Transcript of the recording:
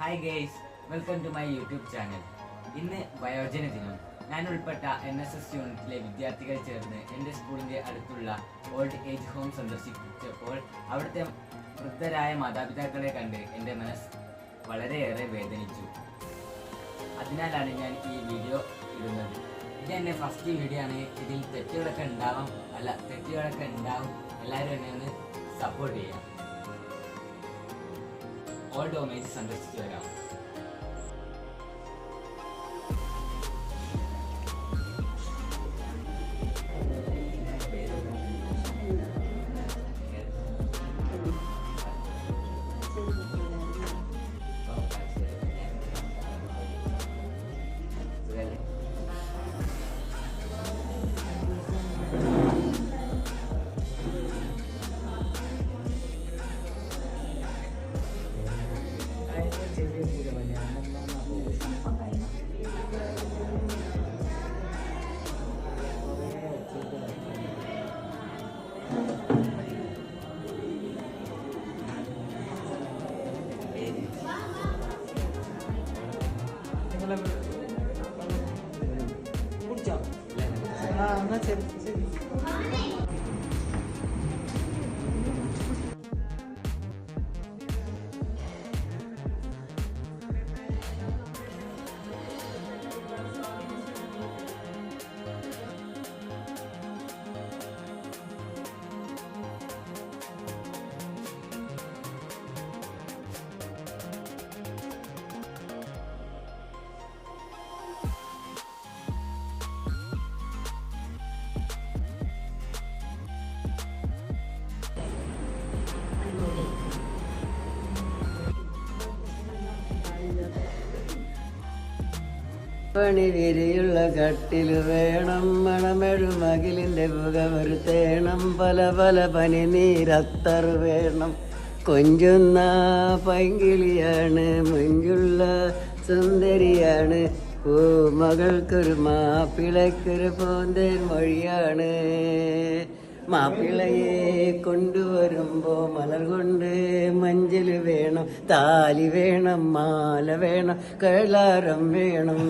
Hi guys welcome to my YouTube channel ഇന്ന് വയോജന ദിനം ഞാൻ ഉൾപ്പെട്ട എൻ എസ് എസ് യൂണിറ്റിലെ വിദ്യാർത്ഥികൾ ചേർന്ന് എന്റെ സ്കൂളിന്റെ അടുത്തുള്ള ഓൾഡ് ഏജ് ഹോം സന്ദർശിച്ചപ്പോൾ അവിടുത്തെ വൃദ്ധരായ മാതാപിതാക്കളെ കണ്ട് എന്റെ മനസ്സ് വളരെയേറെ വേദനിച്ചു. അതിനാലാണ് ഞാൻ ഈ വീഡിയോ ഇടുന്നത്. ഇത് എന്റെ ഫസ്റ്റ് വീഡിയോ ആണ്. ഇതിൽ തെറ്റുകളൊക്കെ ഉണ്ടാവാം അല്ല തെറ്റുകളൊക്കെ ഉണ്ടാവും. എല്ലാവരും എന്നെ ഒന്ന് സപ്പോർട്ട് ചെയ്യാം. ഓൾഡ് ഹോമേജ് സന്ദർശിച്ചു വരാം കുടിച്ചോ ആ பிடிச்சா ஆ சரி சரி. വിരിയുള്ള കട്ടിൽ വേണം. മണമെഴു പുകമൊരുത്തേണം പല പല പനി നീരത്തർ വേണം. കൊഞ്ചുന്ന പൈങ്കിളിയാണ് മുഞ്ചുള്ള സുന്ദരിയാണ്. ഓ മകൾക്കൊരു മാപ്പിളയ്ക്കൊരു പോന്തേൻ മൊഴിയാണ്. മാപ്പിളയെ കൊണ്ടുവരുമ്പോ മലർ കൊണ്ട് മഞ്ചൽ വേണം താലി വേണം മാല വേണം കളാരം വേണം.